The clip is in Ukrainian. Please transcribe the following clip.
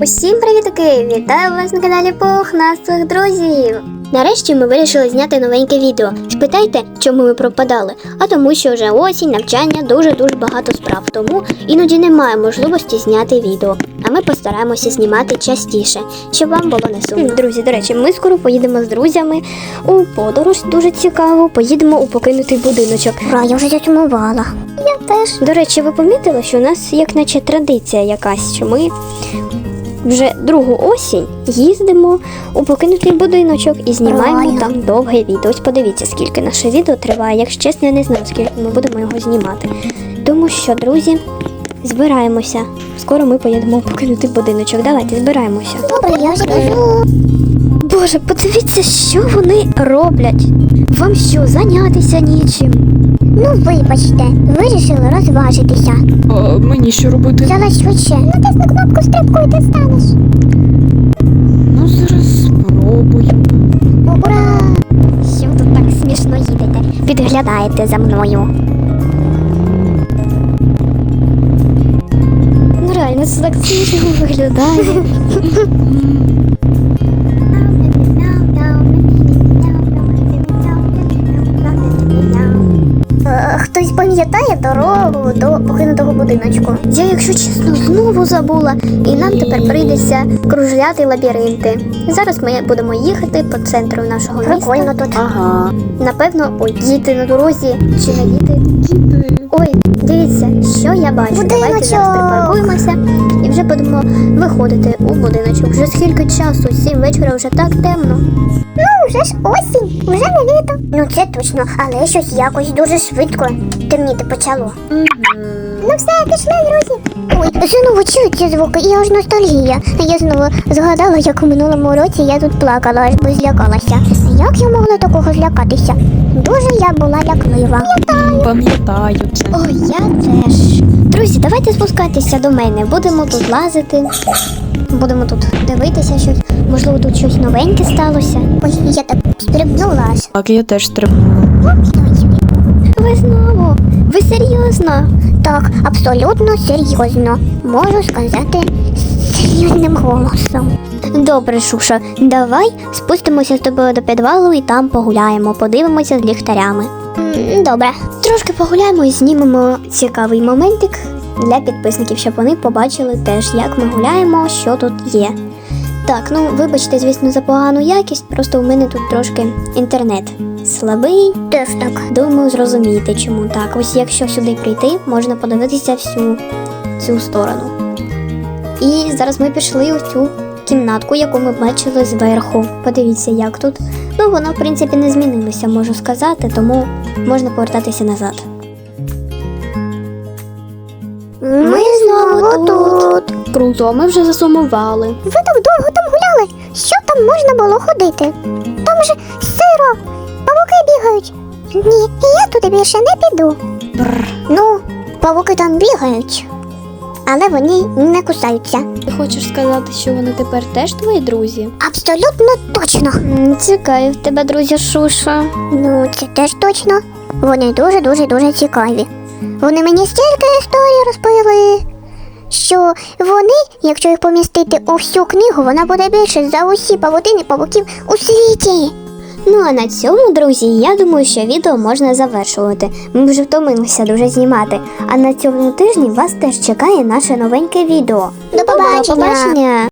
Усім привітки! Вітаю вас на каналі Пухнастих друзів! Нарешті ми вирішили зняти новеньке відео. Спитайте, чому ми пропадали? А тому, що вже осінь, навчання, дуже-дуже багато справ. Тому іноді немає можливості зняти відео. А ми постараємося знімати частіше, щоб вам було не сумно. Друзі, до речі, ми скоро поїдемо з друзями у подорож дуже цікаво. Поїдемо у покинутий будиночок. Ра, я вже засумувала. Я теж. До речі, ви помітили, що у нас як наче традиція якась, що ми вже другу осінь їздимо у покинутий будиночок і знімаємо Правильно. там довге відео. Ось подивіться, скільки наше відео триває. Якщо чесно, я не знаю, скільки ми будемо його знімати. Тому що, друзі, збираємося. Скоро ми поїдемо у покинутий будиночок. Давайте збираємося. Добре, я вже кажу. Боже, подивіться, що вони роблять. Вам що, зайнятися нічим? Ну, вибачте, вирішили розважитися. А мені що робити? Взяла швидше. Натисни кнопку стрибку і ти станеш. Ну зараз спробую. Ура! Що ви тут так смішно їдете? Підглядаєте за мною. Ну реально, це так смішно виглядає. пам'ятає дорогу до покинутого будиночку. Я, якщо чесно, знову забула, і нам тепер прийдеться кружляти лабіринти. Зараз ми будемо їхати по центру нашого міста. Прикольно тут. Ага. Напевно, ой, діти на дорозі чи не діти. Ой, дивіться, що я бачу. Давайте Будиночок. зараз припаркуємося вже будемо виходити у будиночок. Вже скільки часу, сім вечора, вже так темно. Ну, вже ж осінь, вже не літо. Ну це точно, але щось якось дуже швидко темніти почало. Ну все, пішли, друзі. Ой, знову чую ці звуки, і аж ностальгія. Я знову згадала, як у минулому році я тут плакала, аж би злякалася. Як я могла такого злякатися? Дуже я була ляклива. Пам'ятаю це. Ой, я теж. Друзі, давайте спускатися до мене. Будемо тут лазити. Будемо тут дивитися щось. Можливо, тут щось новеньке сталося. Ой, я так стрибнула аж. Так, я теж стрибнула. Серйозно? Так, абсолютно серйозно. Можу сказати серйозним голосом. Добре, Шуша, давай спустимося з тобою до підвалу і там погуляємо, подивимося з ліхтарями. Добре. Трошки погуляємо і знімемо цікавий моментик для підписників, щоб вони побачили теж, як ми гуляємо, що тут є. Так, ну вибачте, звісно, за погану якість, просто у мене тут трошки інтернет слабий. Так. Думаю, зрозумієте, чому так. Ось якщо сюди прийти, можна подивитися всю цю сторону. І зараз ми пішли у цю кімнатку, яку ми бачили зверху. Подивіться, як тут. Ну, воно, в принципі, не змінилося, можу сказати, тому можна повертатися назад. Ми знову тут. Круто, ми вже засумували. Ви так довго там гуляли. Що там можна було ходити? Там же сиро, павуки бігають. Ні, я туди більше не піду. Бррр. Ну, павуки там бігають, але вони не кусаються. Ти хочеш сказати, що вони тепер теж твої друзі? Абсолютно точно. Цікаві в тебе, друзі, Шуша. Ну, це теж точно. Вони дуже дуже дуже цікаві. Вони мені стільки історій розповіли, що вони, якщо їх помістити у всю книгу, вона буде більше за усі павутини павуків у світі. Ну а на цьому, друзі, я думаю, що відео можна завершувати. Ми вже втомилися дуже знімати. А на цьому тижні вас теж чекає наше новеньке відео. До побачення! До побачення!